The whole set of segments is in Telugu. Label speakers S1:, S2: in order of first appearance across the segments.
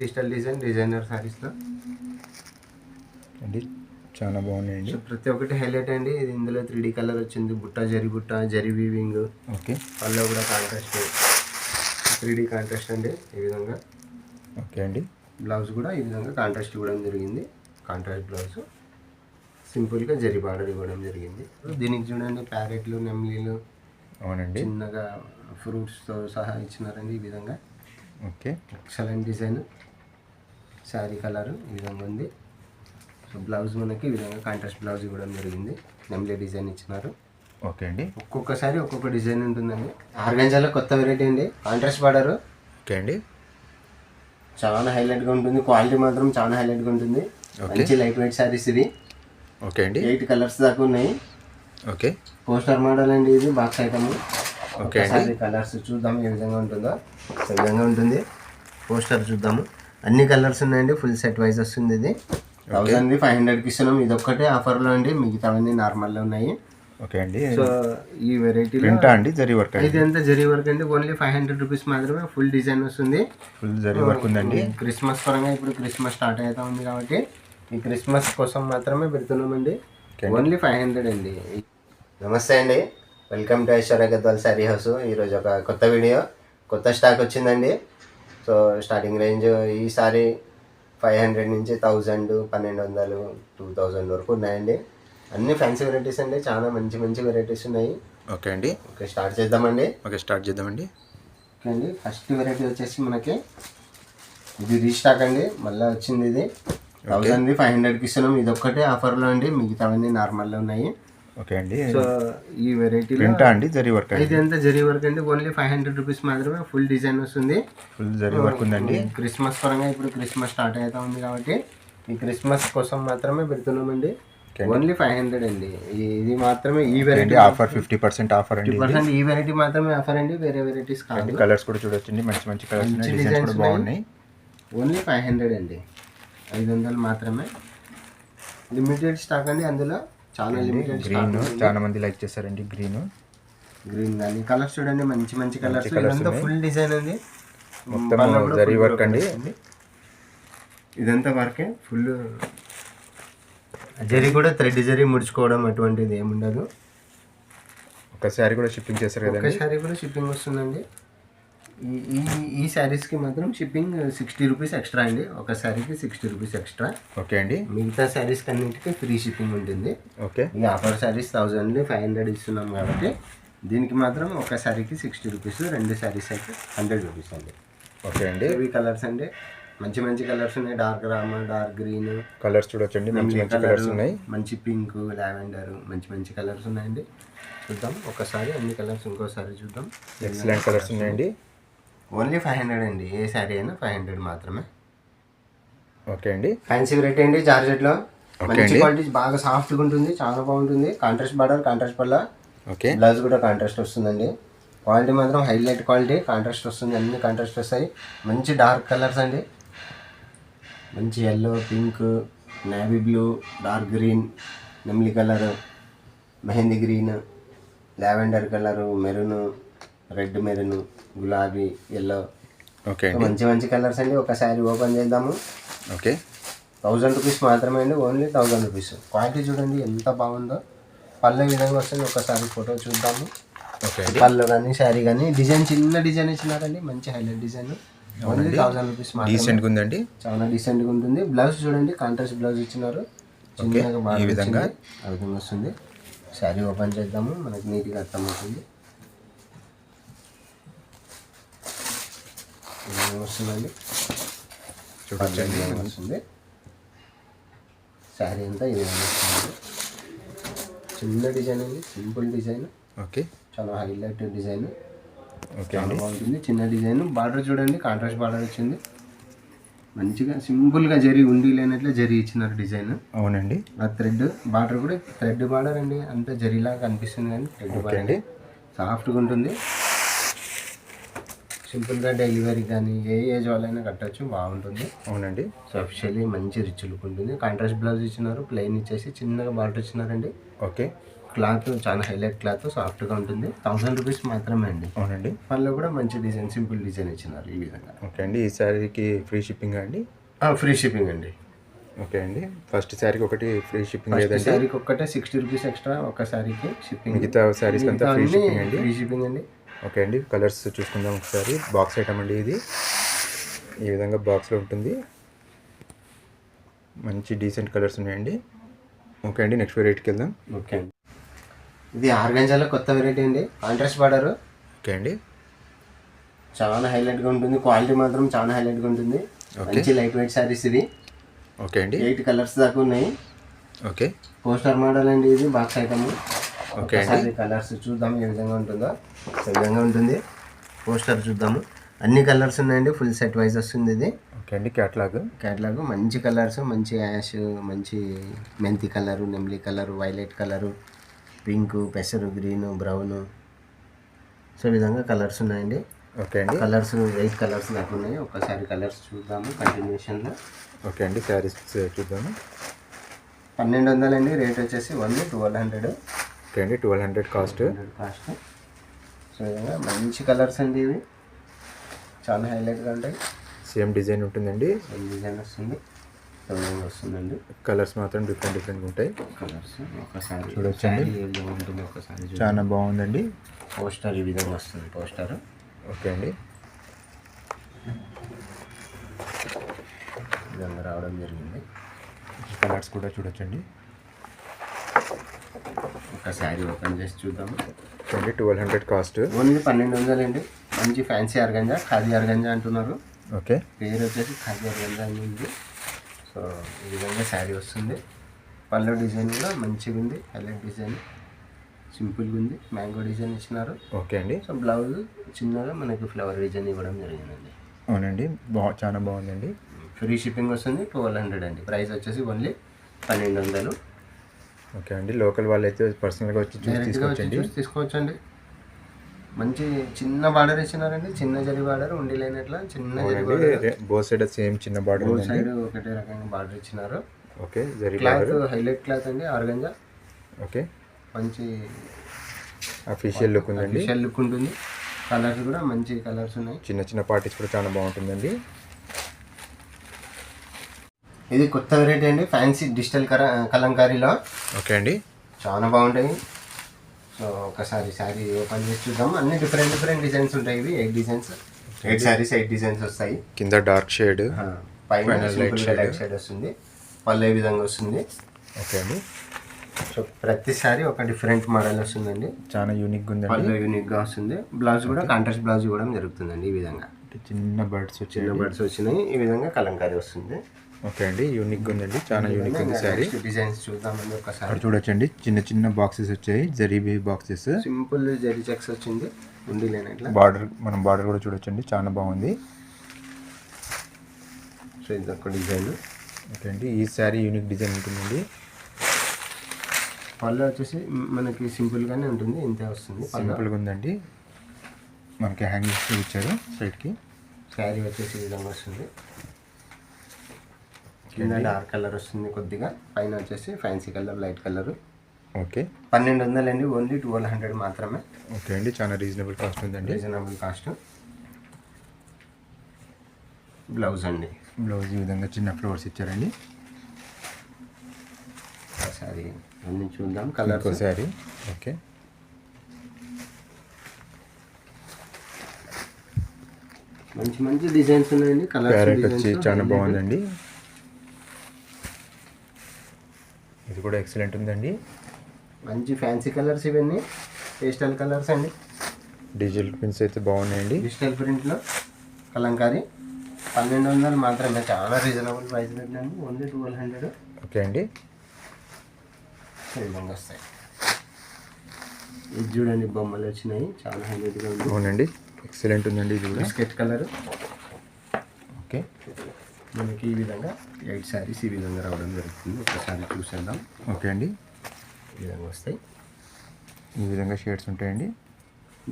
S1: డిజిటల్ డిజైన్ డిజైనర్ శారీస్లో
S2: అండి చాలా బాగున్నాయండి.
S1: ప్రతి ఒక్కటి హైలైట్ అండి. ఇది ఇందులో త్రీ డీ కలర్ వచ్చింది. బుట్ట జరి బుట్ట జరి వీవింగ్
S2: ఓకే.
S1: పళ్ళు కూడా కాంట్రాస్ట్ త్రీ డీ కాంట్రాస్ట్ అండి ఈ విధంగా.
S2: ఓకే అండి.
S1: బ్లౌజ్ కూడా ఈ విధంగా కాంట్రాస్ట్ ఇవ్వడం జరిగింది. కాంట్రాస్ట్ బ్లౌజ్ సింపుల్గా జరి బార్డర్ ఇవ్వడం జరిగింది. దీనికి చూడండి ప్యారెట్లు నెమ్లీలు
S2: అవునండి.
S1: చిన్నగా ఫ్రూట్స్తో సహా ఇచ్చినారండి ఈ విధంగా.
S2: Okay.
S1: Excellent design sari colour ఈ విధంగా ఉంది. సో బ్లౌజ్ మనకి ఈ విధంగా కాంట్రాస్ట్ బ్లౌజ్ ఇవ్వడం జరిగింది. నెమ్లే డిజైన్ ఇచ్చినారు.
S2: ఓకే అండి.
S1: ఒక్కొక్కసారి ఒక్కొక్క డిజైన్ ఉంటుందండి. ఆర్గంజాలో కొత్త వెరైటీ అండి. కాంట్రాస్ట్ బార్డర్
S2: ఓకే అండి.
S1: చాలా హైలైట్గా ఉంటుంది. క్వాలిటీ మాత్రం చాలా హైలైట్గా ఉంటుంది. మంచి లైట్ వెయిట్ శారీస్ ఇవి.
S2: ఓకే అండి.
S1: ఎయిట్ కలర్స్ దాకా ఉన్నాయి.
S2: ఓకే.
S1: పోస్టర్ మోడల్ అండి ఇది బాక్స్ ఐటమ్
S2: ఓకే అండి.
S1: కలర్స్ చూద్దాం ఏ విధంగా ఉంటుందో. ఈ విధంగా ఉంటుంది. పోస్టర్ చూద్దాము. అన్ని కలర్స్ ఉన్నాయండి ఫుల్ సెట్ వైజ్ వస్తుంది ఇది. థౌసండ్ ఫైవ్ హండ్రెడ్కి ఇస్తున్నాం. ఇది ఒక్కటే ఆఫర్లో అండి మిగతావన్నీ నార్మల్లో ఉన్నాయి.
S2: ఓకే అండి.
S1: సో ఈ
S2: ప్రింటా అండి జరీ వర్క్
S1: ఇది ఎంత జరీ వర్క్ అండి. ఓన్లీ ఫైవ్ హండ్రెడ్ రూపీస్ మాత్రమే ఫుల్ డిజైన్ వస్తుంది.
S2: ఫుల్ జరీ వర్క్ ఉందండి.
S1: క్రిస్మస్ పరంగా ఇప్పుడు క్రిస్మస్ స్టార్ట్ అవుతా ఉంది కాబట్టి ఈ క్రిస్మస్ కోసం మాత్రమే పెడుతున్నామండి. ఓన్లీ ఫైవ్ హండ్రెడ్ అండి. నమస్తే అండి. Welcome to Aishwarya Gadwal sari house ఈరోజు ఒక కొత్త వీడియో కొత్త స్టాక్ వచ్చిందండి. సో స్టార్టింగ్ రేంజ్ ఈ సారీ ఫైవ్ హండ్రెడ్ నుంచి థౌజండ్ పన్నెండు వందలు టూ థౌజండ్ వరకు ఉన్నాయండి. అన్ని ఫ్యాన్సీ వెరైటీస్ అండి. చాలా మంచి మంచి వెరైటీస్ ఉన్నాయి.
S2: ఓకే అండి.
S1: ఓకే స్టార్ట్ చేద్దామండి.
S2: ఓకే స్టార్ట్ చేద్దామండి.
S1: ఓకే అండి. ఫస్ట్ వెరైటీ వచ్చేసి మనకి ఇది రీస్టాక్ అండి. మళ్ళీ వచ్చింది ఇది. థౌసండ్ ఫైవ్ హండ్రెడ్కి ఇస్తున్నాం. ఇది ఒక్కటే ఆఫర్లో అండి. మిగతావన్నీ నార్మల్లో ఉన్నాయి.
S2: ఓకే అండి.
S1: సో ఈ వెరైటీలో
S2: ప్రింటా అండి జరీ వర్క్ అండి?
S1: ఇది ఎంత జరీ వర్క్ అండి ఓన్లీ ఫైవ్ హండ్రెడ్ రూపీస్ మాత్రమే ఫుల్ డిజైన్ వస్తుంది.
S2: ఫుల్ జరీ వర్క్ ఉందండి.
S1: క్రిస్మస్ పరంగా ఇప్పుడు క్రిస్మస్ స్టార్ట్ అవుతా ఉంది కాబట్టి ఈ క్రిస్మస్ కోసం మాత్రమే పెడుతున్నామండి. ఓన్లీ ఫైవ్ హండ్రెడ్ అండి. ఇది మాత్రమే ఈ వెరైటీ
S2: అండి ఆఫర్ ఫిఫ్టీ పర్సెంట్ ఆఫర్ అండి
S1: పర్సెంట్ ఈ వెరైటీ మాత్రమే ఆఫర్ అండి వేరే వెరైటీస్ కాదు.
S2: కలర్స్ కూడా చూడొచ్చండి మంచి మంచి కలర్స్ డిజైన్స్ కూడా బాగున్నాయి.
S1: ఓన్లీ ఫైవ్ హండ్రెడ్ అండి. ఐదు వందలు మాత్రమే. లిమిటెడ్ స్టాక్ అండి అందులో.
S2: గ్రీన్ చాలా మంది లైక్ చేస్తారండి గ్రీన్
S1: గ్రీన్ కానీ కలర్స్ చూడండి మంచి మంచి కలర్స్ ఇదంతా ఫుల్ డిజైన్ అండి
S2: మొత్తం జరీ వర్క్ అండి.
S1: ఇదంతా వర్కే ఫుల్ జరీ కూడా థ్రెడ్ జరీ ముడుచుకోవడం అటువంటిది ఏముండదు.
S2: ఒక శారీ కూడా షిప్పింగ్ చేస్తారు
S1: ఒక
S2: కదండి?
S1: శారీ కూడా షిప్పింగ్ వస్తుందండి. ఈ ఈ ఈ శారీస్కి మాత్రం షిప్పింగ్ సిక్స్టీ రూపీస్ ఎక్స్ట్రా అండి. ఒక శారీకి సిక్స్టీ రూపీస్ ఎక్స్ట్రా.
S2: ఓకే అండి.
S1: మిగతా శారీస్ అన్నింటికి ఫ్రీ షిప్పింగ్ ఉంటుంది.
S2: ఓకే.
S1: ఈ offer saris thousand five hundred ఇస్తున్నాం కాబట్టి దీనికి మాత్రం ఒక శారీకి సిక్స్టీ రూపీస్ రెండు శారీస్ అయితే హండ్రెడ్ రూపీస్ అండి.
S2: ఓకే అండి.
S1: ఇవి కలర్స్ అండి. మంచి మంచి కలర్స్ ఉన్నాయి. డార్క్ రామ డార్క్ గ్రీన్
S2: కలర్స్ చూడొచ్చండి. మంచి మంచి కలర్స్ ఉన్నాయి.
S1: మంచి పింక్ లావెండర్ మంచి మంచి కలర్స్ ఉన్నాయండి. చూద్దాం. ఒకసారి అన్ని కలర్స్ ఇంకోసారి చూద్దాం.
S2: ఎక్సలెంట్ కలర్స్ ఉన్నాయండి.
S1: ఓన్లీ ఫైవ్ హండ్రెడ్ అండి. ఏ శారీ అయినా ఫైవ్ హండ్రెడ్ మాత్రమే.
S2: ఓకే అండి.
S1: ఫ్యాన్సీ వెరైటీ అండి జార్జెట్లో. మంచి. క్వాలిటీ బాగా సాఫ్ట్గా ఉంటుంది చాలా బాగుంటుంది. కాంట్రాస్ట్ బార్డర్ కాంట్రాస్ట్ పల్ల
S2: ఓకే.
S1: బ్లౌజ్ కూడా కాంట్రాస్ట్ వస్తుందండి. క్వాలిటీ మాత్రం హైలైట్ క్వాలిటీ కాంట్రాస్ట్ వస్తుంది అన్ని కాంట్రాస్ట్ వస్తాయి. మంచి డార్క్ కలర్స్ అండి. మంచి yellow pink navy blue dark green నెమ్లి colour mehndi green lavender colour maroon red maroon గులాబీ ఎల్లో
S2: ఓకే.
S1: మంచి మంచి కలర్స్ అండి. ఒకసారి ఓపెన్ చేద్దాము.
S2: ఓకే.
S1: థౌజండ్ రూపీస్ మాత్రమే అండి. Only thousand rupees. క్వాలిటీ చూడండి ఎంత బాగుందో. పళ్ళ విధంగా వస్తుంది ఒకసారి ఫోటో చూద్దాము.
S2: ఓకే.
S1: పళ్ళు కానీ శారీ కానీ డిజైన్ చిన్న డిజైన్ ఇచ్చినారండి. మంచి highlight design. Only thousand rupees
S2: డీసెంట్గా ఉందండి
S1: చాలా డీసెంట్గా ఉంటుంది బ్లౌజ్ చూడండి కాంట్రాస్ట్ బ్లౌజ్ ఇచ్చినారు. చిన్నగా బాగా
S2: ఈ విధంగా
S1: వస్తుంది. శారీ ఓపెన్ చేద్దాము. మనకి నీట్గా అర్థమవుతుంది ఈ విధంగా వస్తుందండి. విధంగా వస్తుంది. శారీ అంతా విధంగా వస్తుంది చిన్న డిజైన్ అండి సింపుల్ డిజైన్.
S2: ఓకే.
S1: చాలా హైలైట్ డిజైన్.
S2: ఓకే
S1: బాగుంటుంది. చిన్న డిజైన్. బార్డర్ చూడండి కాంట్రాస్ట్ బార్డర్ వచ్చింది. మంచిగా సింపుల్గా జరి ఉండి లేనట్లే జరి ఇచ్చినారు డిజైన్.
S2: అవునండి.
S1: ఆ థ్రెడ్ బార్డర్ కూడా థ్రెడ్ బార్డర్ అండి. అంత జరీలాగా కనిపిస్తుంది కానీ థ్రెడ్ బార్డర్.
S2: అండి.
S1: సాఫ్ట్గా ఉంటుంది. సింపుల్గా డెలివరీ కానీ ఏ ఏజ్ వాళ్ళైనా కట్టచ్చు బాగుంటుంది.
S2: అవునండి.
S1: సో అఫిషియల్లీ మంచి రిచ్ లుక్ ఉంటుంది. కాంట్రాస్ట్ బ్లౌజ్ ఇచ్చినారు ప్లెయిన్ ఇచ్చేసి చిన్నగా బార్డర్ ఇచ్చినారండి.
S2: ఓకే.
S1: క్లాత్ చాలా హైలైట్ క్లాత్ సాఫ్ట్గా ఉంటుంది. థౌసండ్ రూపీస్ మాత్రమే అండి.
S2: అవునండి.
S1: పళ్ళు కూడా మంచి డిజైన్ సింపుల్ డిజైన్ ఇచ్చినారు ఈ విధంగా.
S2: ఓకే అండి. ఈ శారీకి ఫ్రీ షిప్పింగ్ అండి?
S1: ఫ్రీ షిప్పింగ్ అండి.
S2: ఓకే అండి. ఫస్ట్ శారీకి ఒకటి ఫ్రీ షిప్పింగ్ లేదండి?
S1: శారీకి ఒక్కటే సిక్స్టీ రూపీస్ ఎక్స్ట్రా ఒక శారీకి షిప్పింగ్
S2: మిగతా శారీస్ అంతా ఫ్రీ షిప్పింగ్ అండి?
S1: ఫ్రీ షిప్పింగ్ అండి.
S2: ఓకే అండి కలర్స్ చూసుకుందాం ఒకసారి. బాక్స్ ఐటమ్ అండి ఇది. ఈ విధంగా బాక్స్లో ఉంటుంది. మంచి డీసెంట్ కలర్స్ ఉన్నాయండి. ఓకే అండి నెక్స్ట్ వెరైటీకి వెళ్దాం.
S1: ఓకే అండి. ఇది ఆర్గంజాలో కొత్త వెరైటీ అండి. కాంట్రాస్ట్ బార్డర్
S2: ఓకే అండి.
S1: చాలా హైలైట్గా ఉంటుంది. క్వాలిటీ మాత్రం చాలా హైలైట్గా ఉంటుంది. మంచి లైట్ వెయిట్ శారీస్ ఇవి.
S2: ఓకే అండి.
S1: ఎయిట్ కలర్స్ దాకా ఉన్నాయి.
S2: ఓకే.
S1: పోస్టర్ మోడల్ అండి ఇది బాక్స్ ఐటమ్ ఒకసారి కలర్స్ చూద్దాం ఏ విధంగా ఉంటుందో. ఈ విధంగా ఉంటుంది. పోస్టర్ చూద్దాము. అన్ని కలర్స్ ఉన్నాయండి. ఫుల్ సెట్ వైజ్ వస్తుంది ఇది.
S2: ఓకే అండి క్యాట్లాగ్.
S1: క్యాట్లాగ్ మంచి కలర్స్ మంచి యాష్ మంచి మెంతి కలరు నెమ్లీ కలరు వైలెట్ కలరు పింక్ పెసరు గ్రీన్ బ్రౌన్. సో ఈ విధంగా కలర్స్ ఉన్నాయండి.
S2: ఓకే అండి.
S1: కలర్స్ ఎయిట్ కలర్స్ దాకా ఉన్నాయి. ఒకసారి కలర్స్ చూద్దాము కంటిన్యూషన్లో.
S2: ఓకే అండి శారీస్ చూద్దాము.
S1: పన్నెండు వందలండి. రేట్ వచ్చేసి వన్ ట్వెల్వ్ హండ్రెడ్.
S2: ఓకే అండి twelve hundred cost
S1: cost so విధంగా మంచి కలర్స్ అండి ఇవి. చాలా హైలైట్గా ఉంటాయి.
S2: సేమ్ డిజైన్ ఉంటుందండి.
S1: ఈ డిజైన్ వస్తుంది. వస్తుందండి.
S2: కలర్స్ మాత్రం డిఫరెంట్ డిఫరెంట్ ఉంటాయి.
S1: కలర్స్ ఒకసారి
S2: చూడొచ్చండి.
S1: ఉంటుంది ఒకసారి.
S2: చాలా బాగుందండి.
S1: పోస్టర్ ఈ విధంగా వస్తుంది పోస్టర్
S2: ఓకే అండి.
S1: విధంగా రావడం జరిగింది.
S2: కలర్స్ కూడా చూడొచ్చండి.
S1: ఒక శారీ ఓపెన్ చేసి చూద్దాము.
S2: అండి ట్వెల్వ్ హండ్రెడ్ కాస్ట్
S1: ఓన్లీ పన్నెండు వందలండి. మంచి ఫ్యాన్సీ అరగంజా ఖాదీ అరగంజా అంటున్నారు.
S2: ఓకే
S1: పేరు వచ్చేసి ఖాదీ అరగంజా అని ఉంది. సో ఈ విధంగా శారీ వస్తుంది. పళ్ళు డిజైన్ కూడా మంచిగా ఉంది. Highlight design. సింపుల్గా ఉంది. మ్యాంగో డిజైన్ ఇచ్చినారు.
S2: ఓకే అండి.
S1: సో బ్లౌజ్ చిన్నగా మనకి ఫ్లవర్ డిజైన్ ఇవ్వడం జరిగిందండి.
S2: అవునండి. బా చాలా బాగుందండి.
S1: ఫ్రీ షిప్పింగ్ వస్తుంది. ట్వెల్వ్ హండ్రెడ్ అండి. ప్రైస్ వచ్చేసి ఓన్లీ పన్నెండు వందలు.
S2: ఓకే అండి. లోకల్ వాళ్ళు అయితే పర్సనల్గా వచ్చి చూసి
S1: డైరెక్ట్గా వచ్చి
S2: తీసుకోవచ్చండి
S1: చూసి తీసుకోవచ్చండి మంచి చిన్న బార్డర్ ఇచ్చినారండి. చిన్న జరి బార్డర్ ఉండి లేనట్ల చిన్న zari border
S2: both side same చిన్న బార్డర్
S1: బోత్ సైడ్ ఒకటే రకంగా బార్డర్ ఇచ్చినారు.
S2: Okay zari
S1: cloth highlight cloth అండి. ఆర్గంజా.
S2: ఓకే.
S1: మంచి
S2: అఫీషియల్ లుక్ ఉందండి.
S1: విషల్ లుక్ ఉంటుంది. కలర్స్ కూడా మంచి కలర్స్ ఉన్నాయి.
S2: చిన్న చిన్న పార్టీస్ కూడా చాలా బాగుంటుందండి.
S1: ఇది కొత్త వెరైటీ అండి. ఫ్యాన్సీ డిజిటల్ కర కలంకారీలో.
S2: ఓకే అండి.
S1: చాలా బాగుంటాయి. సో ఒకసారి శారీ ఓపెన్ చేసి చూద్దాం. అన్ని డిఫరెంట్ డిఫరెంట్ డిజైన్స్ ఉంటాయి ఇవి. Eight designs eight saris eight designs వస్తాయి.
S2: కింద డార్క్ షేడ్
S1: పైన లైట్ సైడ్ వస్తుంది. పళ్ళు ఏ విధంగా వస్తుంది.
S2: ఓకే అండి.
S1: సో ప్రతి సారీ ఒక డిఫరెంట్ మోడల్ వస్తుందండి.
S2: చాలా యూనిక్గా ఉందండి.
S1: పళ్ళు యూనిక్గా వస్తుంది. బ్లౌజ్ కూడా కాంట్రాస్ట్ బ్లౌజ్ ఇవ్వడం జరుగుతుందండి ఈ విధంగా.
S2: చిన్న బర్డ్స్
S1: చిన్న బర్డ్స్ వచ్చినాయి. ఈ విధంగా కలంకారీ వస్తుంది.
S2: ఓకే అండి యూనిక్గా ఉందండి చాలా యూనిక్ ఉంది శారీ
S1: డిజైన్స్ చూద్దామండి ఒకసారి.
S2: అక్కడ చూడొచ్చండి చిన్న చిన్న బాక్సెస్ వచ్చాయి జరీబీ బాక్సెస్
S1: సింపుల్ జరీ చెక్స్ వచ్చింది ఉండి లేనట్ల
S2: బార్డర్ మనం బార్డర్ కూడా చూడొచ్చండి చాలా బాగుంది.
S1: సో ఇది ఒక డిజైన్
S2: ఓకే అండి ఈ శారీ యూనిక్ డిజైన్ ఉంటుందండి.
S1: పళ్ళు వచ్చేసి మనకి సింపుల్గానే ఉంటుంది ఇంతే వస్తుంది
S2: సింపుల్గా ఉందండి. మనకి హ్యాంగింగ్స్ ఇచ్చారు సైడ్కి
S1: శారీ వచ్చేసి ఈ విధంగా వస్తుంది. కింద డార్క్ కలర్ వస్తుంది కొద్దిగా. పైన వచ్చేసి fancy colour light colour.
S2: Okay.
S1: పన్నెండు వందలండి. ఓన్లీ ట్వెల్వ్ హండ్రెడ్ మాత్రమే.
S2: ఓకే అండి. చాలా రీజనబుల్ కాస్ట్ ఉందండి.
S1: Reasonable cost. బ్లౌజ్ అండి.
S2: బ్లౌజ్ ఈ విధంగా చిన్న ఫ్లవర్స్ ఇచ్చారండి.
S1: ఒకసారి అన్ని చూద్దాం. కలర్
S2: ఇంకో శారీ ఓకే.
S1: మంచి మంచి డిజైన్స్ ఉన్నాయండి. కలర్
S2: వచ్చి చాలా బాగుందండి. ఇది కూడా ఎక్సలెంట్ ఉందండి.
S1: మంచి ఫ్యాన్సీ కలర్స్ ఇవన్నీ. పేస్టల్ కలర్స్ అండి.
S2: డిజిటల్ పిన్స్ అయితే బాగున్నాయండి.
S1: డిజిటల్ ప్రింట్లో కలంకారీ. పన్నెండు వందలు మాత్రమే. చాలా రీజనబుల్ ప్రైస్ పెట్టినాను ఓన్లీ ట్వెల్వ్ హండ్రెడ్
S2: ఓకే అండి.
S1: విధంగా వస్తాయి. ఇది చూడండి బొమ్మలు వచ్చినాయి. చాలా హైలైట్గా ఉంది.
S2: అవునండి. ఎక్సలెంట్ ఉందండి ఇది కూడా.
S1: Biscuit colour
S2: okay.
S1: మనకి ఈ విధంగా ఎయిట్ శారీస్ ఈ విధంగా రావడం జరుగుతుంది. ఒకసారి చూసేద్దాం.
S2: ఓకే అండి.
S1: ఈ విధంగా వస్తాయి.
S2: ఈ విధంగా షేడ్స్ ఉంటాయండి.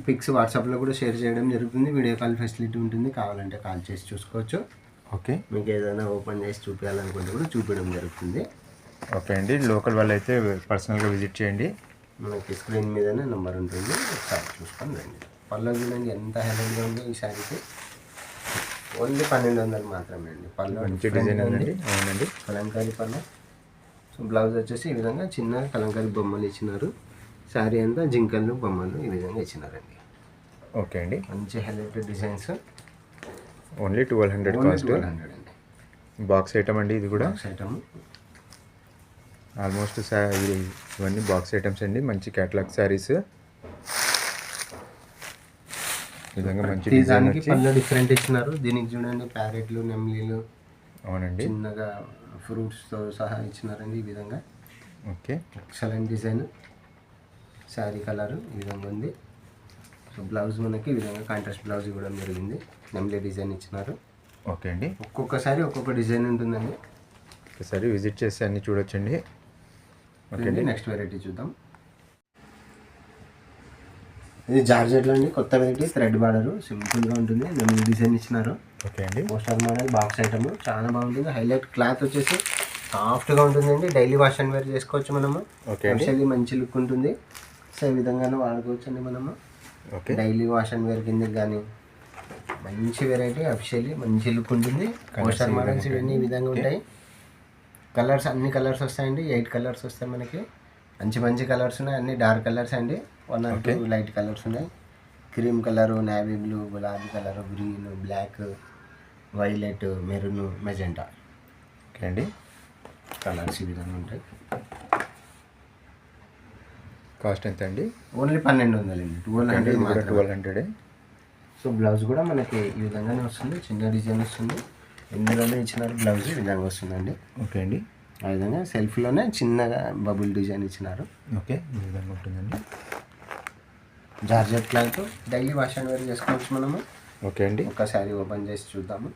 S1: పిక్స్ వాట్సాప్లో కూడా షేర్ చేయడం జరుగుతుంది. వీడియో కాల్ ఫెసిలిటీ ఉంటుంది. కావాలంటే కాల్ చేసి చూసుకోవచ్చు.
S2: ఓకే.
S1: మీకు ఏదైనా ఓపెన్ చేసి చూపించాలనుకుంటే కూడా చూపించడం జరుగుతుంది.
S2: ఓకే అండి. లోకల్ వాళ్ళు అయితే పర్సనల్గా విజిట్ చేయండి.
S1: మనకి స్క్రీన్ మీదనే నెంబర్ ఉంటుంది. ఒకసారి చూసుకొని రండి. పళ్ళు చూడండి. ఎంత హెల్తీగా ఉందో ఈ శారీకి. ఓన్లీ పన్నెండు వందలు మాత్రమే అండి పళ్ళు
S2: మంచి డిజైన్. ఉందండి అవునండి.
S1: కలంకారీ పళ్ళు. సో బ్లౌజ్ వచ్చేసి ఈ విధంగా చిన్న కలంకారీ బొమ్మలు ఇచ్చినారు. శారీ అంతా జింకలు బొమ్మలు ఈ విధంగా ఇచ్చినారండి.
S2: ఓకే అండి.
S1: మంచి highlighted designs.
S2: Only twelve hundred cost.
S1: Hundred అండి.
S2: బాక్స్ ఐటమ్ అండి ఇది కూడా?
S1: Box item.
S2: ఆల్మోస్ట్ ఇవన్నీ బాక్స్ ఐటమ్స్ అండి. మంచి క్యాటలాగ్ శారీస్. విధంగా మంచి వచ్చి
S1: పళ్ళు డిఫరెంట్ ఇచ్చినారు. దీనికి చూడండి ప్యారెట్లు నెమ్లీలు
S2: అవునండి.
S1: చిన్నగా ఫ్రూట్స్తో సహా ఇచ్చినారండి ఈ విధంగా.
S2: Okay.
S1: Excellent design. Sari colour ఈ విధంగా ఉంది. సో బ్లౌజ్ మనకి ఈ విధంగా కాంట్రాస్ట్ బ్లౌజ్ కూడా జరిగింది. నెమ్లీ డిజైన్ ఇచ్చినారు.
S2: ఓకే అండి.
S1: ఒక్కొక్కసారి ఒక్కొక్క డిజైన్ ఉంటుందండి.
S2: ఒకసారి విజిట్ చేసి అన్ని చూడొచ్చండి. ఓకే అండి.
S1: నెక్స్ట్ వెరైటీ చూద్దాం. ఇది జార్జెట్లో అండి. కొత్త వెరైటీ థ్రెడ్ బార్డర్. సింపుల్గా ఉంటుంది. నెమ్లీ డిజైన్ ఇచ్చినారు.
S2: ఓకే అండి.
S1: పోస్టర్ మోడల్ బాక్స్ ఐటమ్ చాలా బాగుంటుంది. హైలైట్ క్లాత్ వచ్చేసి సాఫ్ట్గా ఉంటుందండి. డైలీ వాష్ అండ్ వేర్ చేసుకోవచ్చు మనము.
S2: ఓకే అండి.
S1: మంచి లుక్ ఉంటుంది. సో ఈ విధంగానే వాడుకోవచ్చు అండి మనము.
S2: Okay.
S1: Daily wash and wear కిందకి కానీ మంచి వెరైటీ అఫిషియల్లీ మంచి లుక్ ఉంటుంది. పోస్టర్ మోడల్స్ ఇవన్నీ ఈ విధంగా ఉంటాయి. కలర్స్ అన్ని కలర్స్ వస్తాయండి. ఎయిట్ కలర్స్ వస్తాయి మనకి. మంచి మంచి కలర్స్ ఉన్నాయి. అన్ని డార్క్ కలర్స్ అండి. One or two light colours ఉన్నాయి. క్రీమ్ కలరు నేవీ బ్లూ గులాబీ colour green black violet maroon magenta
S2: okay అండి.
S1: కలర్స్ ఈ విధంగా ఉంటాయి.
S2: కాస్ట్ ఎంత అండి?
S1: ఓన్లీ పన్నెండు వందలండి. ట్వెల్వ్
S2: అంటే
S1: hundred
S2: twelve hundred
S1: so blouse కూడా మనకి ఈ విధంగానే వస్తుంది. చిన్న డిజైన్ వస్తుంది. ఇందులోనే ఇచ్చినారు? బ్లౌజ్ ఈ విధంగా వస్తుందండి.
S2: ఓకే అండి.
S1: ఆ విధంగా సెల్ఫ్లోనే చిన్నగా బబుల్ డిజైన్ ఇచ్చినారు.
S2: ఓకే ఈ విధంగా ఉంటుందండి.
S1: Georgette cloth daily wash and wear చేసుకోవచ్చు మనము.
S2: ఓకే అండి.
S1: ఒక్కసారి ఓపెన్ చేసి చూద్దాము.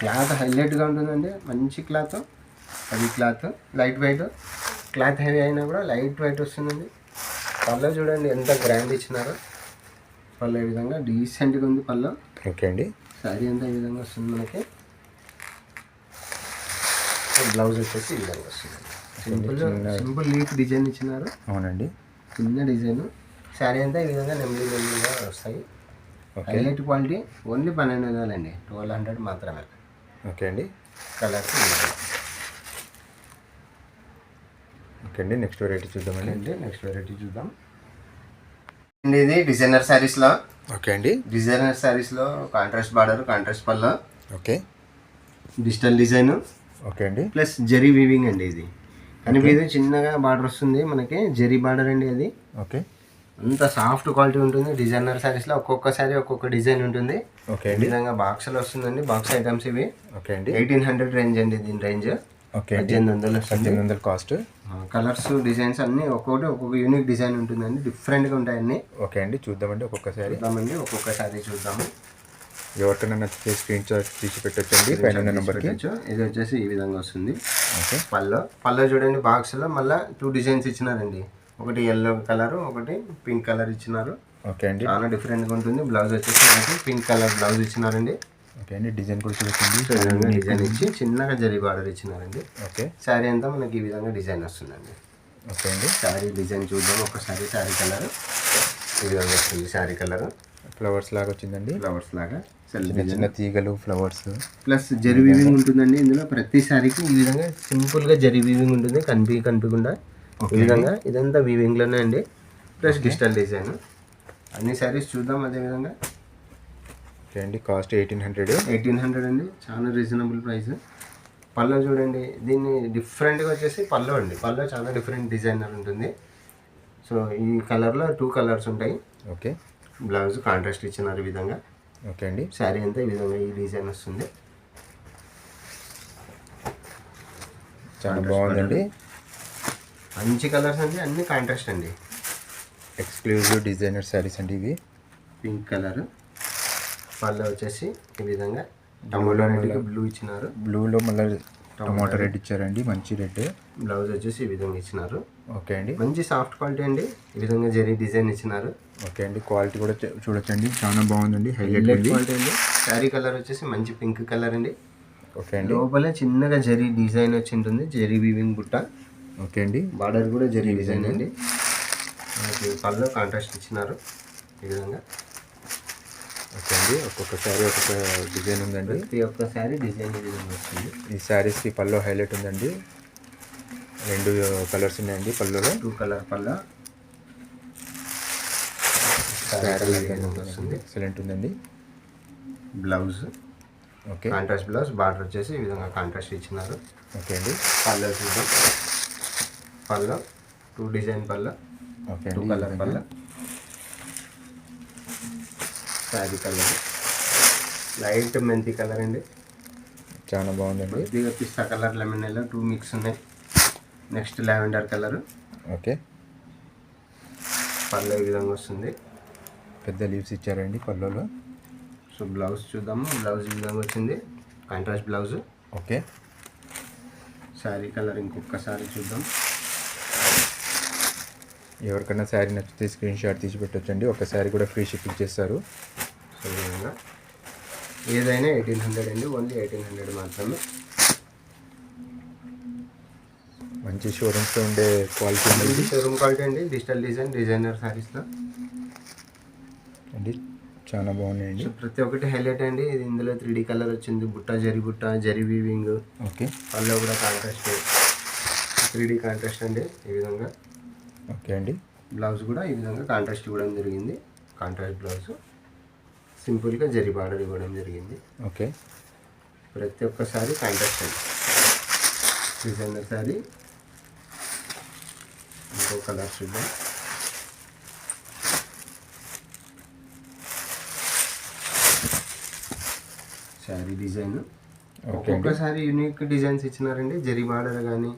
S1: క్లాత్ హైలైట్గా ఉంటుందండి. మంచి క్లాత్ అది cloth light weight. Cloth heavy అయినా కూడా లైట్ వెయిట్ వస్తుందండి. పళ్ళు చూడండి ఎంత గ్రాండ్ ఇచ్చినారో. పళ్ళు ఈ విధంగా డీసెంట్గా ఉంది పళ్ళు.
S2: ఓకే అండి.
S1: శారీ అంతా ఈ విధంగా వస్తుంది మనకి? బ్లౌజ్ వచ్చేసి ఈ విధంగా వస్తుంది. సింపుల్ సింపుల్ లీఫ్ డిజైన్ ఇచ్చినారు.
S2: అవునండి.
S1: చిన్న డిజైన్. శారీ అంతా ఈ విధంగా నెమ్మది నెమ్మదిగా వస్తాయి. హైలైట్ క్వాలిటీ ఓన్లీ పన్నెండు వందలండి. ట్వెల్వ్ హండ్రెడ్ మాత్రమే.
S2: ఓకే అండి.
S1: కలర్స్
S2: ఓకే అండి నెక్స్ట్ వెరైటీ చూద్దామండి.
S1: అంటే నెక్స్ట్ వెరైటీ చూద్దాం. అండి ఇది డిజైనర్ శారీస్లో.
S2: ఓకే అండి.
S1: డిజైనర్ శారీస్లో కాంట్రాస్ట్ బార్డర్ కాంట్రాస్ట్ పల్ల
S2: ఓకే.
S1: Digital design.
S2: ఓకే అండి.
S1: ప్లస్ జరీ వీవింగ్ అండి ఇది. కానీ ఇది చిన్నగా బార్డర్ వస్తుంది మనకి జరీ బార్డర్ అండి అది.
S2: ఓకే.
S1: అంత సాఫ్ట్ క్వాలిటీ ఉంటుంది డిజైనర్ శారీస్లో ఒక్కొక్క శారీ ఒక్కొక్క డిజైన్ ఉంటుంది.
S2: ఓకే
S1: ఈ
S2: అండి.
S1: విధంగా బాక్స్లో వస్తుందండి బాక్స్ ఐటమ్స్ ఇవి.
S2: ఓకే అండి.
S1: ఎయిటీన్ హండ్రెడ్ రేంజ్ అండి దీని రేంజ్
S2: ఓకే.
S1: పద్దెనిమిది వందలు
S2: పద్దెనిమిది వందల కాస్ట్
S1: కలర్స్ డిజైన్స్ అన్ని ఒక్కొక్కటి ఒక్కొక్క యూనిక్ డిజైన్ ఉంటుందండి డిఫరెంట్గా ఉంటాయి అన్ని
S2: ఓకే అండి చూద్దామండి ఒక్కొక్కసారి
S1: చూద్దామండి ఒక్కొక్క శారీ చూద్దాము.
S2: ఎవరికైనా నచ్చితే స్క్రీన్ షాట్ తీసి పెట్టొచ్చండి. పైన నెంబర్కి.
S1: ఇది వచ్చేసి ఈ విధంగా వస్తుంది.
S2: ఓకే.
S1: పల్లో పల్లో చూడండి బాక్స్లో మళ్ళీ టూ డిజైన్స్ ఇచ్చినారండి. ఒకటి ఎల్లో కలర్ ఒకటి పింక్ కలర్ ఇచ్చినారు.
S2: ఓకే అండి.
S1: చాలా డిఫరెంట్గా ఉంటుంది. బ్లౌజ్ వచ్చేసి మనకి పింక్ కలర్ బ్లౌజ్ ఇచ్చినారండి.
S2: ఓకే అండి. డిజైన్ కూడా
S1: విధంగా డిజైన్ ఇచ్చి చిన్నగా జరీ బార్డర్ ఇచ్చినారండి.
S2: ఓకే.
S1: శారీ అంతా మనకి ఈ విధంగా డిజైన్ వస్తుందండి.
S2: ఓకే అండి.
S1: శారీ డిజైన్ చూద్దాం. ఒకసారి శారీ కలర్ ఈ విధంగా వస్తుంది శారీ కలర్
S2: ఫ్లవర్స్ లాగా వచ్చిందండి.
S1: ఫ్లవర్స్ లాగా.
S2: చిన్న తీగలు ఫ్లవర్స్.
S1: ప్లస్ జరీ వీవింగ్ ఉంటుందండి ఇందులో. ప్రతి శారీకి ఈ విధంగా సింపుల్గా జరీ వీవింగ్ ఉంటుంది కనిపి కనిపించకుండా. ఈ విధంగా ఇదంతా వీవింగ్లోనే అండి ప్లస్ డిజిటల్ డిజైన్. అన్ని శారీస్ చూద్దాం అదే విధంగా.
S2: అండి cost eighteen hundred.
S1: Eighteen hundred అండి చాలా రీజనబుల్ ప్రైస్. పళ్ళు చూడండి దీన్ని డిఫరెంట్గా వచ్చేసి పళ్ళు అండి. పళ్ళు చాలా డిఫరెంట్ డిజైనర్ ఉంటుంది. సో ఈ కలర్లో టూ కలర్స్ ఉంటాయి.
S2: ఓకే
S1: బ్లౌజ్ కాంట్రాస్ట్ ఇచ్చినారు ఈ విధంగా.
S2: ఓకే అండి.
S1: శారీ అంతా ఈ విధంగా ఈ డిజైన్ వస్తుంది.
S2: చాలా బాగుందండి.
S1: మంచి కలర్స్ అండి అన్ని కాంట్రాస్ట్ అండి.
S2: ఎక్స్క్లూజివ్ డిజైనర్ శారీస్ అండి ఇవి.
S1: పింక్ కలర్ పళ్ళు వచ్చేసి ఈ విధంగా టమాటో రెడ్కి బ్లూ ఇచ్చినారు.
S2: బ్లూలో మళ్ళీ టమాటో రెడ్ ఇచ్చారండి మంచి రెడ్.
S1: బ్లౌజ్ వచ్చేసి ఈ విధంగా ఇచ్చినారు.
S2: ఓకే అండి.
S1: మంచి సాఫ్ట్ క్వాలిటీ అండి. ఈ విధంగా జరీ డిజైన్ ఇచ్చినారు.
S2: ఓకే అండి. క్వాలిటీ కూడా చూడొచ్చండి. చాలా బాగుందండి. హైలైట్
S1: క్వాలిటీ అండి. శారీ కలర్ వచ్చేసి మంచి పింక్ కలర్ అండి.
S2: ఓకే అండి.
S1: లోపల చిన్నగా జరీ డిజైన్ వచ్చి ఉంటుంది. జరీ వీవింగ్ బుట్ట.
S2: ఓకే అండి.
S1: బార్డర్ కూడా జరీ డిజైన్ అండి. మనకి పళ్ళు కాంట్రాస్ట్ ఇచ్చినారు. ఈ విధంగా.
S2: ఓకే అండి. ఒక్కొక్క శారీ ఒక్కొక్క డిజైన్ ఉందండి.
S1: ప్రతి ఒక్క శారీ డిజైన్ ఈ విధంగా వస్తుంది.
S2: ఈ శారీస్కి పళ్ళు హైలైట్ ఉందండి. రెండు కలర్స్ ఉన్నాయండి పళ్ళులో.
S1: టూ కలర్ పళ్ళ.
S2: ఎక్సలెంట్ ఉందండి.
S1: Blouse
S2: okay
S1: contrast blouse border వచ్చేసి ఈ విధంగా కాంట్రాస్ట్ ఇచ్చినారు.
S2: ఓకే అండి.
S1: పళ్ళు చూద్దాం పళ్ళు. టూ డిజైన్ పళ్ళు.
S2: ఓకే
S1: టూ కలర్ పళ్ళు. శారీ కలర్ లైట్ మెంతి కలర్ అండి.
S2: చాలా బాగుందండి.
S1: కొద్దిగా పిస్తా colour lemon yellow two mix ఉన్నాయి. Next lavender colour.
S2: ఓకే.
S1: పళ్ళు ఈ విధంగా వస్తుంది?
S2: పెద్ద లీవ్స్ ఇచ్చారండి పళ్ళులో.
S1: సో బ్లౌజ్ చూద్దాము. బ్లౌజ్ ఈ విధంగా వచ్చింది? Contrast blouse.
S2: Okay.
S1: Sari colour ఇంకొకసారి చూద్దాం.
S2: ఎవరికైనా శారీ నచ్చితే స్క్రీన్ షాట్ తీసి పెట్టొచ్చండి. ఒక శారీ కూడా ఫ్రీ షిప్పింగ్ చేస్తారు.
S1: సో ఏదైనా ఎయిటీన్ హండ్రెడ్ అండి. ఓన్లీ ఎయిటీన్ హండ్రెడ్ మాత్రమే.
S2: మంచి షోరూమ్స్లో ఉండే క్వాలిటీ
S1: ఇది
S2: ఉంది.
S1: షోరూమ్ క్వాలిటీ అండి. డిజిటల్ డిజైన్ డిజైనర్ శారీస్లో
S2: అండి చాలా బాగున్నాయండి.
S1: ప్రతి ఒక్కటి హైలైట్ అండి. ఇది ఇందులో త్రీ డీ కలర్ వచ్చింది. బుట్ట జరి బుట్ట జరి వీవింగ్
S2: ఓకే.
S1: పళ్ళు కూడా కాంట్రాస్ట్ త్రీ డీ కాంట్రాస్ట్ అండి ఈ విధంగా.
S2: ఓకే అండి.
S1: బ్లౌజ్ కూడా ఈ విధంగా కాంట్రాస్ట్ ఇవ్వడం జరిగింది. కాంట్రాస్ట్ బ్లౌజ్ సింపుల్గా జరి బార్డర్ ఇవ్వడం జరిగింది.
S2: ఓకే.
S1: ప్రతి ఒక్క సారీ కాంట్రాస్ట్ అండి. డిజైనర్ సారీ ఇంకో కలర్ చూద్దాం. శారీ డిజైన్. ఒక్కొక్కసారి యూనిక్ డిజైన్స్ ఇచ్చినారండి. జరి బార్డర్ కానీ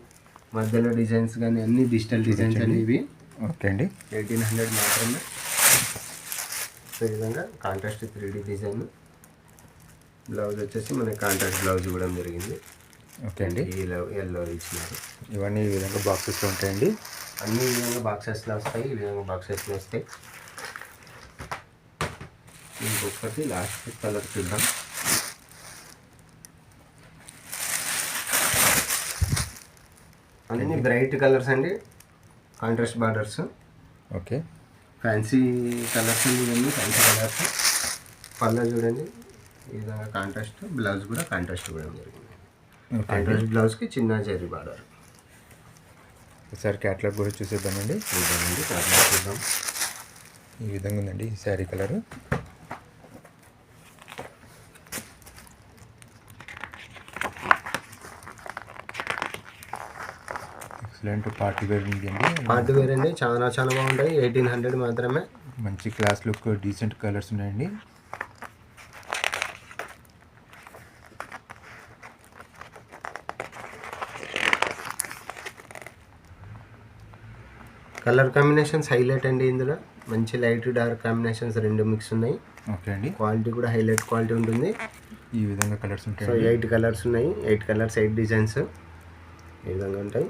S1: మధ్యలో డిజైన్స్ కానీ అన్ని డిజిటల్ డిజైన్స్ అండి. ఇవి
S2: ఓకే అండి.
S1: ఎయిటీన్ హండ్రెడ్ మాత్రమే. సో ఈ విధంగా contrast three D design. Blouse వచ్చేసి మనకి కాంట్రాస్ట్ బ్లౌజ్ ఇవ్వడం జరిగింది
S2: ఓకే అండి.
S1: ఎల్లో ఇచ్చినారు.
S2: ఇవన్నీ ఈ విధంగా బాక్సెస్లో ఉంటాయండి.
S1: అన్ని విధంగా బాక్సెస్లో వస్తాయి ఈ విధంగా బాక్సెస్లో వస్తాయి. ఇంకొకటి లాస్ట్ కలర్ చూద్దాం. అన్ని బ్రైట్ కలర్స్ అండి contrast borders
S2: okay.
S1: Fancy colours అండి ఇవన్నీ ఫ్యాన్సీ కలర్స్ పళ్ళు చూడండి ఈ విధంగా కాంట్రాస్ట్ బ్లౌజ్ కూడా కాంట్రాస్ట్ ఇవ్వడం జరిగింది కాంట్రాస్ట్ బ్లౌజ్కి చిన్న జరీ బార్డర్
S2: ఒకసారి క్యాట్లాగ్ కూడా చూసేద్దామండి.
S1: చూద్దామండి కాంట్రాస్ట్ చూద్దాం.
S2: ఈ విధంగా ఉందండి ఈ sari colour. Excellent party wear ఉంది అండి.
S1: పార్టీ వేర్ అండి చాలా చాలా బాగుంటాయి. ఎయిటీన్ హండ్రెడ్ మాత్రమే.
S2: మంచి క్లాస్ లుక్ డీసెంట్ కలర్స్ ఉన్నాయండి.
S1: కలర్ కాంబినేషన్స్ హైలైట్ అండి ఇందులో. మంచి లైట్ డార్క్ కాంబినేషన్స్ రెండు మిక్స్ ఉన్నాయి.
S2: ఓకే అండి.
S1: క్వాలిటీ కూడా హైలైట్ క్వాలిటీ ఉంటుంది.
S2: ఈ విధంగా కలర్స్
S1: సో
S2: ఉంటాయండి
S1: ఎయిట్ కలర్స్ ఉన్నాయి. ఎయిట్ కలర్స్ ఎయిట్ డిజైన్స్ ఈ విధంగా ఉంటాయి.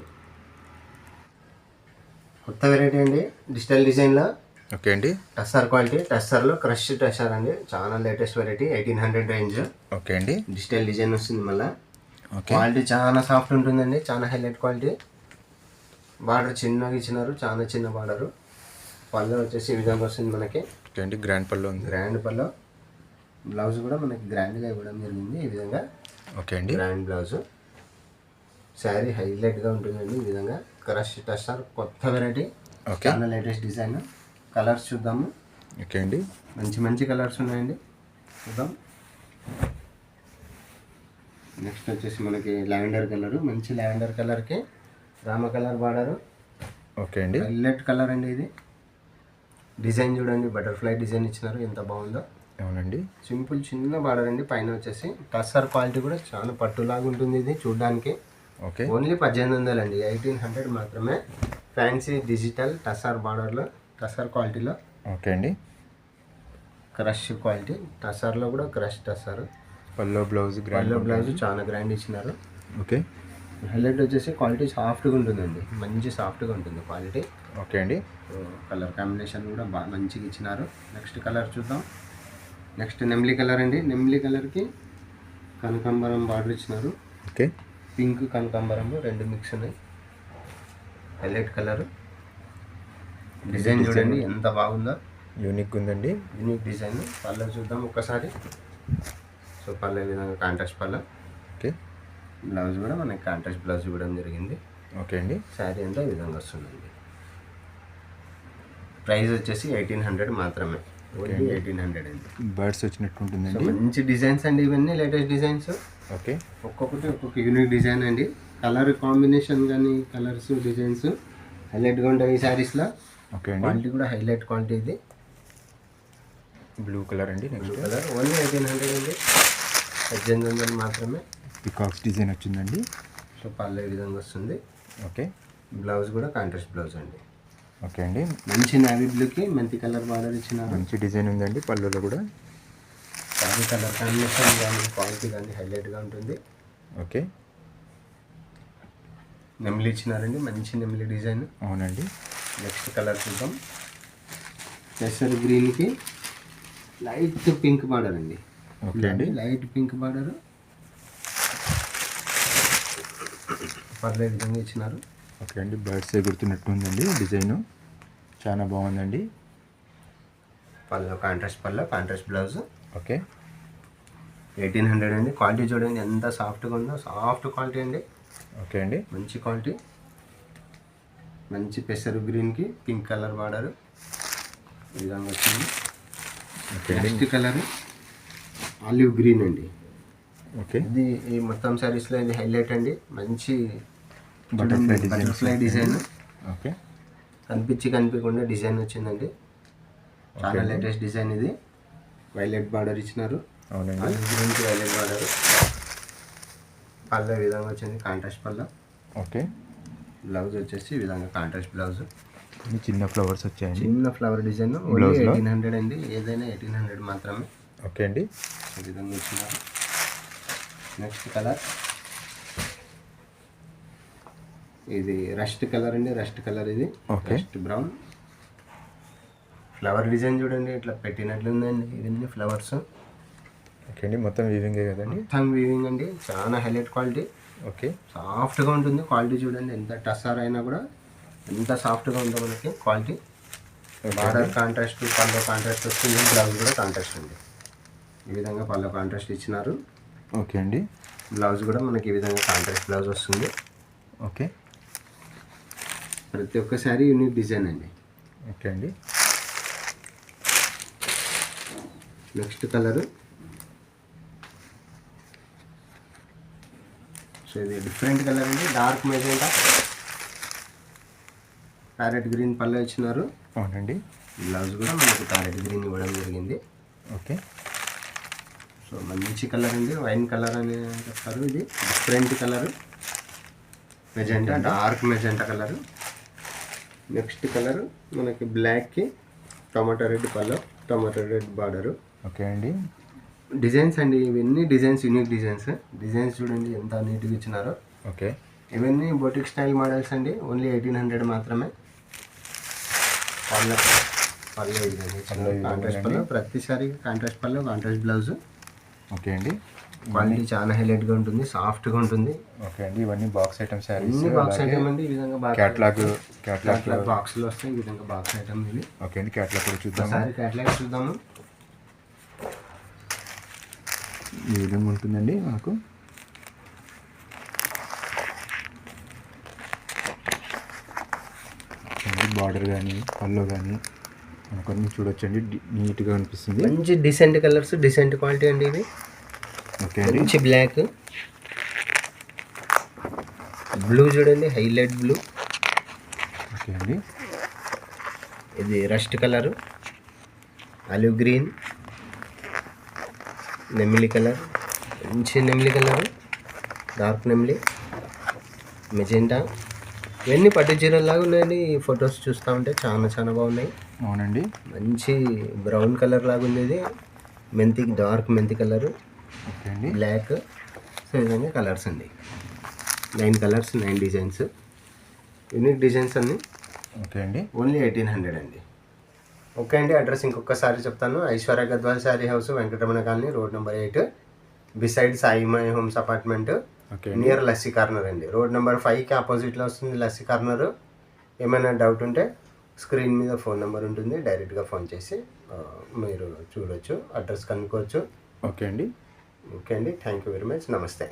S1: కొత్త వెరైటీ అండి. డిజిటల్ డిజైన్లో
S2: ఓకే అండి.
S1: టస్సర్ క్వాలిటీ. టస్సర్లో క్రష్ టస్సర్ అండి. చాలా latest variety eighteen hundred range.
S2: Okay అండి.
S1: డిజిటల్ డిజైన్ వస్తుంది మళ్ళీ.
S2: ఓకే.
S1: క్వాలిటీ చాలా సాఫ్ట్ ఉంటుందండి. చాలా హైలైట్ క్వాలిటీ. బార్డర్ చిన్నగా ఇచ్చినారు చాలా చిన్న బార్డరు. పళ్ళు వచ్చేసి ఈ విధంగా వస్తుంది మనకి.
S2: అండి గ్రాండ్ పళ్ళు ఉంది.
S1: గ్రాండ్ పళ్ళు. బ్లౌజ్ కూడా మనకి గ్రాండ్గా ఇవ్వడం జరిగింది ఈ విధంగా.
S2: ఓకే అండి.
S1: Grand blouse. శారీ హైలైట్గా ఉంటుందండి ఈ విధంగా. క్రష్ టస్టర్ కొత్త వెరైటీ.
S2: ఓకే.
S1: చాలా లేటెస్ట్ డిజైన్. కలర్స్ చూద్దాము.
S2: ఓకే అండి.
S1: మంచి మంచి కలర్స్ ఉన్నాయండి. చూద్దాం. నెక్స్ట్ వచ్చేసి మనకి లావెండర్ కలర్. మంచి లావెండర్ కలర్కి రామ కలర్ బార్డరు.
S2: ఓకే అండి.
S1: హైలైట్ కలర్ అండి ఇది. డిజైన్ చూడండి బటర్ఫ్లై డిజైన్ ఇచ్చినారు ఎంత బాగుందో.
S2: అవునండి.
S1: సింపుల్ చిన్న బార్డర్ అండి పైన వచ్చేసి టస్సర్ క్వాలిటీ కూడా చాలా పట్టులాగా ఉంటుంది ఇది చూడడానికి.
S2: ఓకే.
S1: ఓన్లీ పద్దెనిమిది వందలు అండి ఎయిటీన్ హండ్రెడ్ మాత్రమే. ఫ్యాన్సీ డిజిటల్ టసర్ బార్డర్లో టసర్ క్వాలిటీలో.
S2: ఓకే అండి.
S1: క్రష్ క్వాలిటీ టసర్లో కూడా క్రష్ టసర్
S2: పల్లో బ్లౌజ్ గ్రాండ్
S1: పళ్ళు బ్లౌజ్ చాలా గ్రాండ్ ఇచ్చినారు.
S2: ఓకే.
S1: హైలైట్ వచ్చేసి క్వాలిటీ సాఫ్ట్గా ఉంటుందండి. మంచి సాఫ్ట్గా ఉంటుంది క్వాలిటీ.
S2: ఓకే అండి.
S1: కలర్ కాంబినేషన్ కూడా బాగా మంచిగా ఇచ్చినారు. నెక్స్ట్ కలర్ చూద్దాం. నెక్స్ట్ నెమ్లీ కలర్ అండి. నెమ్లీ కలర్కి కనకాంబరం బార్డర్ ఇచ్చినారు.
S2: ఓకే.
S1: పింక్ కనకాంబరము రెండు మిక్స్ ఉన్నాయి. Highlight colour. డిజైన్ చూడండి ఎంత బాగుందో.
S2: యూనిక్ ఉందండి.
S1: యూనిక్ డిజైన్ పళ్ళ చూద్దాం ఒక్కసారి సో పళ్ళ విధంగా కాంట్రాస్ట్ పళ్ళ.
S2: ఓకే.
S1: బ్లౌజ్ కూడా మనకి కాంట్రాస్ట్ బ్లౌజ్ ఇవ్వడం జరిగింది.
S2: ఓకే అండి.
S1: శారీ అంతా ఈ విధంగా వస్తుందండి. ప్రైస్ వచ్చేసి ఎయిటీన్ హండ్రెడ్ మాత్రమే. ఓన్లీ ఎయిటీన్ హండ్రెడ్ అండి.
S2: బర్డ్స్ వచ్చినట్టు
S1: సో
S2: ఉంటుందండి
S1: మంచి డిజైన్స్ అండి ఇవన్నీ లేటెస్ట్ డిజైన్స్.
S2: ఓకే.
S1: ఒక్కొక్కటి ఒక్కొక్క యూనిక్ డిజైన్ అండి. కలర్ కాంబినేషన్ కానీ కలర్స్ డిజైన్స్ హైలైట్గా ఉంటాయి ఈ శారీస్లో
S2: ఓకే అండి.
S1: క్వాలిటీ కూడా హైలైట్ క్వాలిటీ ఇది.
S2: బ్లూ కలర్ అండి next
S1: colour only eighteen hundred అండి. పద్దెనిమిది వందలు మాత్రమే.
S2: పికాక్స్ డిజైన్ వచ్చిందండి.
S1: సో ఈ విధంగా వస్తుంది?
S2: ఓకే.
S1: బ్లౌజ్ కూడా కాంట్రాస్ట్ బ్లౌజ్ అండి.
S2: ఓకే అండి.
S1: మంచి నావీ బ్లూకి మంచి కలర్ బార్డర్ ఇచ్చినారు
S2: మంచి డిజైన్ ఉందండి పళ్ళులో కూడా.
S1: శారీ కలర్ కాంబినేషన్ కానీ క్వాలిటీ కానీ హైలైట్గా ఉంటుంది.
S2: ఓకే.
S1: నెమిలి ఇచ్చినారండి మంచి నెమిలి డిజైన్.
S2: అవునండి.
S1: నెక్స్ట్ కలర్ చూద్దాం. పెసర్ గ్రీన్కి లైట్ పింక్ బార్డర్ అండి.
S2: ఓకే అండి.
S1: లైట్ పింక్ బార్డర్ పర్లే విధంగా ఇచ్చినారు.
S2: ఓకే అండి బర్డ్స్ ఎగురుతున్నట్టు ఉందండి డిజైన్. చాలా బాగుందండి.
S1: పళ్ళు కాంట్రాస్ట్ పళ్ళు contrast blouse
S2: okay.
S1: Eighteen hundred అండి. క్వాలిటీ చూడండి ఎంత సాఫ్ట్గా ఉందో సాఫ్ట్ క్వాలిటీ అండి.
S2: ఓకే అండి.
S1: మంచి క్వాలిటీ మంచి పెసరు గ్రీన్కి పింక్ కలర్ బార్డర్ ఈ విధంగా వచ్చింది.
S2: ఓకే అండి.
S1: నెక్స్ట్ కలర్ ఆలివ్ గ్రీన్ అండి.
S2: ఓకే.
S1: ఇది ఈ మొత్తం సారీస్లో ఇది హైలైట్ అండి. మంచి బటర్ఫ్లై డిజైన్.
S2: ఓకే.
S1: కనిపించి కనిపించకుండా డిజైన్ వచ్చిందండి. చాలా లేటెస్ట్ డిజైన్ ఇది. వైలెట్ బార్డర్ ఇచ్చినారు.
S2: అవునండి.
S1: వైలెట్ బార్డర్ పళ్ళ విధంగా వచ్చింది కాంట్రాస్ట్ పళ్ళ.
S2: ఓకే.
S1: బ్లౌజ్ వచ్చేసి ఈ విధంగా కాంట్రాస్ట్ బ్లౌజ్
S2: చిన్న ఫ్లవర్స్ వచ్చాయండి.
S1: చిన్న ఫ్లవర్ డిజైన్? ఎయిటీన్ హండ్రెడ్ అండి. ఏదైనా ఎయిటీన్ హండ్రెడ్ మాత్రమే.
S2: ఓకే అండి.
S1: ఈ విధంగా ఇచ్చినారు. నెక్స్ట్ కలర్ ఇది రస్ట్ కలర్ అండి రస్ట్ కలర్ ఇది. Rust brown. ఫ్లవర్ డిజైన్ చూడండి ఇట్లా పెట్టినట్లు ఉందండి. ఇవన్నీ ఫ్లవర్స్
S2: ఓకే అండి మొత్తం వీవింగే కదండి?
S1: మొత్తం వీవింగ్ అండి. చాలా హైలైట్ క్వాలిటీ
S2: ఓకే.
S1: సాఫ్ట్గా ఉంటుంది క్వాలిటీ చూడండి ఎంత టస్సర్ అయినా కూడా ఎంత సాఫ్ట్గా ఉందో మనకి క్వాలిటీ బార్డర్ కాంట్రాస్ట్ పళ్ళు కాంట్రాస్ట్ వస్తుంది బ్లౌజ్ కూడా కాంట్రాస్ట్ ఉంది ఈ విధంగా పళ్ళు కాంట్రాస్ట్ ఇచ్చినారు.
S2: ఓకే అండి.
S1: బ్లౌజ్ కూడా మనకి ఈ విధంగా కాంట్రాస్ట్ బ్లౌజ్ వస్తుంది.
S2: ఓకే.
S1: ప్రతి ఒక్క శారీ యూనిక్ డిజైన్ అండి.
S2: ఓకే అండి.
S1: Next colour. సో ఇది డిఫరెంట్ కలర్ అండి. Dark magenta. ప్యారెట్ గ్రీన్ పళ్ళు ఇచ్చినారు.
S2: అవునండి.
S1: బ్లౌజ్ కూడా మనకి ప్యారెట్ గ్రీన్ ఇవ్వడం జరిగింది.
S2: ఓకే.
S1: సో మంచి కలర్ అండి. వైన్ కలర్ అని చెప్తారు ఇది. Different colour. Magenta dark magenta colour. Next colour మనకి బ్లాక్కి tomato red colour tomato red border.
S2: Okay అండి.
S1: డిజైన్స్ అండి ఇవన్నీ డిజైన్స్ యూనిక్ డిజైన్స్. డిజైన్స్ చూడండి ఎంత నీట్గా ఇచ్చినారో.
S2: ఓకే.
S1: ఇవన్నీ బొటిక్ స్టైల్ మోడల్స్ అండి ఓన్లీ ఎయిటీన్ హండ్రెడ్ మాత్రమే. పళ్ళ పళ్ళు ప్రతిసారి కాంట్రాస్ట్ పళ్ళు కాంట్రాస్ట్ బ్లౌజ్
S2: ఓకే అండి.
S1: క్వాలిటీ చాలా హైలైట్గా ఉంటుంది సాఫ్ట్గా ఉంటుంది.
S2: ఓకే అండి ఇవన్నీ బాక్స్ ఐటమ్ శారీస్
S1: అన్ని బాక్స్ ఐటమ్ అండి ఈ విధంగా బాక్స్
S2: క్యాట్లాగ్ క్యాట్లాగ్
S1: బాక్స్లో వస్తాయి ఈ విధంగా బాక్స్ ఐటమ్ ఇవి.
S2: ఓకే అండి క్యాట్లాగ్ కూడా చూద్దాం
S1: ఒకసారి క్యాట్లాగ్ చూద్దాము.
S2: ఈ విధంగా ఉంటుందండి మనకు బార్డర్ కానీ పళ్ళు కానీ మనకు అన్ని చూడొచ్చండి నీట్గా అనిపిస్తుంది.
S1: మంచి డిసెంట్ కలర్స్ డిసెంట్ క్వాలిటీ అండి ఇవి.
S2: ఓకే అండి.
S1: మంచి బ్లాక్ బ్లూ చూడండి హైలైట్ బ్లూ
S2: ఓకే అండి.
S1: ఇది రస్ట్ కలర్ ఆలివ్ గ్రీన్ నెమిలి కలర్ మంచి నెమిలి కలర్ డార్క్ నెమిలి మెజెంటా ఇవన్నీ పట్టు చీరలాగా ఉన్నాయండి. ఈ ఫొటోస్ చూస్తూ ఉంటే చాలా చాలా బాగున్నాయి.
S2: అవునండి.
S1: మంచి బ్రౌన్ కలర్ లాగా ఉంది ఇది మెంతి డార్క్ మెంతి కలర్.
S2: ఓకే అండి.
S1: బ్లాక్. సో ఈ విధంగా కలర్స్ అండి. Nine colours nine designs. Unique designs అన్నీ.
S2: ఓకే అండి.
S1: ఓన్లీ ఎయిటీన్ హండ్రెడ్ అండి. ఓకే అండి అడ్రస్ ఇంకొకసారి చెప్తాను. Aishwarya Gadwal saree house Venkataramana colony road number eight. Beside Saimai homes apartment.
S2: Okay
S1: near lassi corner అండి. రోడ్ నెంబర్ ఫైవ్కి ఆపోజిట్లో వస్తుంది లస్సీ కార్నర్. ఏమైనా డౌట్ ఉంటే స్క్రీన్ మీద ఫోన్ నెంబర్ ఉంటుంది. డైరెక్ట్గా ఫోన్ చేసి మీరు చూడొచ్చు అడ్రస్ కనుక్కోవచ్చు.
S2: ఓకే అండి.
S1: ఓకే అండి. Thank you very much. నమస్తే.